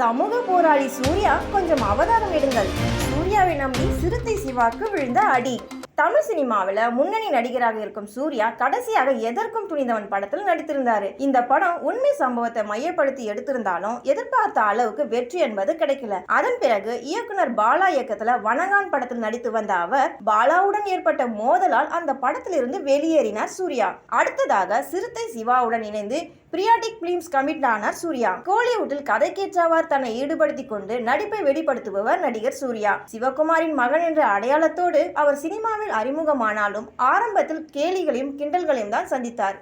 சமூக போராளி சூர்யா கொஞ்சம் அவதாரம் எடுங்கள். சூர்யாவை நம்பி சிறுத்தை சிவாக்கு விழுந்த அடி. தமிழ் சினிமாவில் முன்னணி நடிகராக இருக்கும் சூர்யா கடைசியாக எதற்கும் துணிந்தவன் படத்தில் நடித்திருந்தார். இந்த படம் உண்மை சம்பவத்தை மையப்படுத்தி எடுத்திருந்தாலும் எதிர்பார்த்த அளவுக்கு வெற்றி என்பது கிடைக்கல. அதன் பிறகு இயக்குனர் பாலா இயக்கத்துல வனகான் படத்தில் நடித்து வந்த அவர் பாலாவுடன் ஏற்பட்ட மோதலால் அந்த படத்திலிருந்து வெளியேறினார் சூர்யா. அடுத்ததாக சிறுத்தை சிவாவுடன் இணைந்து பிரியாட்டிக் பிலிம்ஸ் கமிட் ஆனார் சூர்யா. கோலிவுட்டில் கதைக்கேற்றவார் தன்னை ஈடுபடுத்திக் கொண்டு நடிப்பை வெளிப்படுத்துபவர் நடிகர் சூர்யா. சிவகுமாரின் மகன் என்ற அடையாளத்தோடு அவர் சினிமாவில் அறிமுகமானாலும் ஆரம்பத்தில் கேலிகளையும் கிண்டல்களையும் தான் சந்தித்தார்.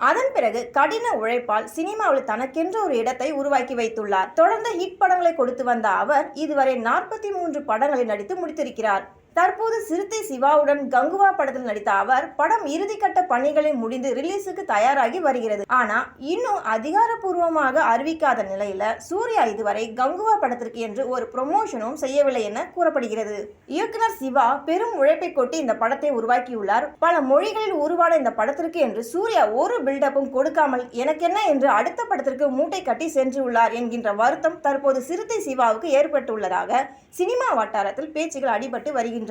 அதன் பிறகு கடின உழைப்பால் சினிமாவில் தனக்கென்ற ஒரு இடத்தை உருவாக்கி வைத்துள்ளார். தொடர்ந்து ஹிட் படங்களை கொடுத்து வந்த அவர் இதுவரை நாற்பத்தி மூன்று படங்களில் நடித்து முடித்திருக்கிறார். தற்போது சிறுத்தை சிவாவுடன் கங்குவா படத்தில் நடித்த அவர் படம் இறுதிக்கட்ட பணிகளை முடிந்து ரிலீஸுக்கு தயாராகி வருகிறது. ஆனா இன்னும் அதிகாரப்பூர்வமாக அறிவிக்காத நிலையில சூர்யா இதுவரை கங்குவா படத்திற்கு என்று ஒரு ப்ரொமோஷனும் செய்யவில்லை என கூறப்படுகிறது. இயக்குனர் சிவா பெரும் உழைப்பை கொட்டி இந்த படத்தை உருவாக்கியுள்ளார். பல மொழிகளில் உருவான இந்த படத்திற்கு என்று சூர்யா ஒரு பில்டப்பும் கொடுக்காமல் எனக்கென்ன என்று அடுத்த படத்திற்கு மூட்டை கட்டி சென்றுள்ளார் என்கின்ற வருத்தம் தற்போது சிறுத்தை சிவாவுக்கு ஏற்பட்டுள்ளதாக சினிமா வட்டாரத்தில் பேச்சுகள் அடிபட்டு வருகின்றன.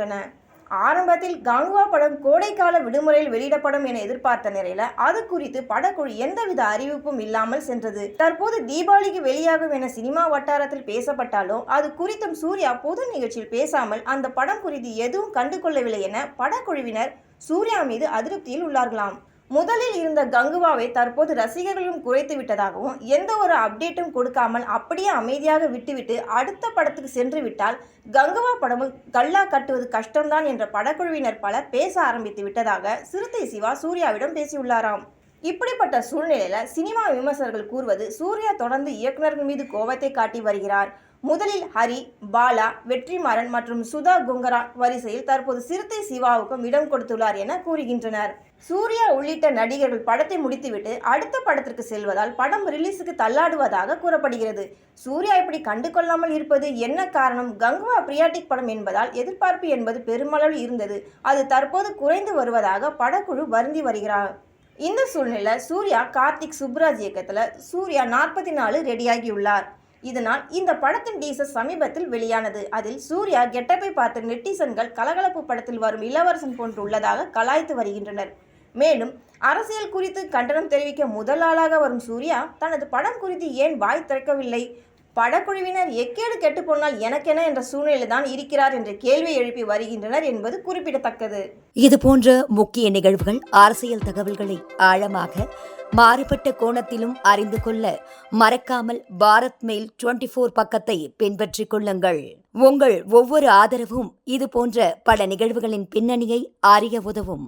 ஆரம்பத்தில் கங்குவா படம் கோடைக்கால விடுமுறையில் வெளியிடப்படும் என எதிர்பார்த்த நிலையில அது குறித்து படக்குழு எந்தவித அறிவிப்பும் இல்லாமல் சென்றது. தற்போது தீபாவளிக்கு வெளியாகும் என சினிமா வட்டாரத்தில் பேசப்பட்டாலும் அது குறித்தும் சூர்யா பொது நிகழ்ச்சியில் பேசாமல் அந்த படம் குறித்து எதுவும் கண்டுகொள்ளவில்லை என படக்குழுவினர் சூர்யா மீது அதிருப்தியில் உள்ளார்களாம். முதலில் இருந்த கங்குவாவை தற்போது ரசிகர்களும் குறைத்து விட்டதாகவும் எந்த ஒரு அப்டேட்டும் கொடுக்காமல் அப்படியே அமைதியாக விட்டுவிட்டு அடுத்த படத்துக்கு சென்று விட்டால் கங்குவா படமும் கல்லா கட்டுவது கஷ்டம்தான் என்ற படக்குழுவினர் பலர் பேச ஆரம்பித்து விட்டதாக சிறுத்தை சிவா சூர்யாவிடம் பேசியுள்ளாராம். இப்படிப்பட்ட சூழ்நிலையில சினிமா விமர்சகர்கள் கூறுவது சூர்யா தொடர்ந்து இயக்குநர்கள் மீது கோபத்தை காட்டி வருகிறார். முதலில் ஹரி பாலா வெற்றிமாறன் மற்றும் சுதா குங்கரா வரிசையில் தற்போது சிறுத்தை சிவாவுக்கும் இடம் கொடுத்துள்ளார் என கூறுகின்றனர். சூர்யா உள்ளிட்ட நடிகர்கள் படத்தை முடித்துவிட்டு அடுத்த படத்திற்கு செல்வதால் படம் ரிலீஸுக்கு தள்ளாடுவதாக கூறப்படுகிறது. சூர்யா இப்படி கண்டு கொள்ளாமல் இருப்பது என்ன காரணம்? கங்குவா பிரியாட்டிக் படம் என்பதால் எதிர்பார்ப்பு என்பது பெருமளவில் இருந்தது. அது தற்போது குறைந்து வருவதாக படக்குழு வருந்தி வருகிறார். இந்த சூழ்நிலை சூர்யா கார்த்திக் சுப்ராஜ் இயக்கத்தில் சூர்யா நாற்பத்தி நாலு ரெடியாகியுள்ளார். இதனால் இந்த படத்தின் டீசர் சமீபத்தில் வெளியானது. அதில் சூர்யா கெட்டப்பை பார்த்த நெட்டிசன்கள் கலகலப்பு படத்தில் வரும் இளவரசன் போன்று உள்ளதாக கலாய்த்து வருகின்றனர். மேலும் அரசியல் குறித்து கண்டனம் தெரிவிக்க முதல் ஆளாக வரும் சூர்யா தனது படம் குறித்து ஏன் வாய் திறக்கவில்லை? படக்குழுவினர் எக்கேடு கெட்டு போனால் எனக்கென என்ற சூழ்நிலை தான் இருக்கிறார் என்ற கேள்வி எழுப்பி வருகின்றனர் என்பது குறிப்பிடத்தக்கது. இது போன்ற முக்கிய நிகழ்வுகள் அரசியல் தகவல்களை ஆழமாக மாறுபட்ட கோணத்திலும் அறிந்து கொள்ள மறக்காமல் பாரத் மெயில் டுவெண்டி ஃபோர் பக்கத்தை பின்பற்றிக் கொள்ளுங்கள். உங்கள் ஒவ்வொரு ஆதரவும் இது போன்ற பல நிகழ்வுகளின் பின்னணியை அறிய உதவும்.